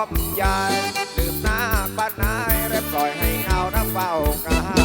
อบยายลืมหน้าบ้านนายและปล่อยให้เงาน้ำเฝ้ากา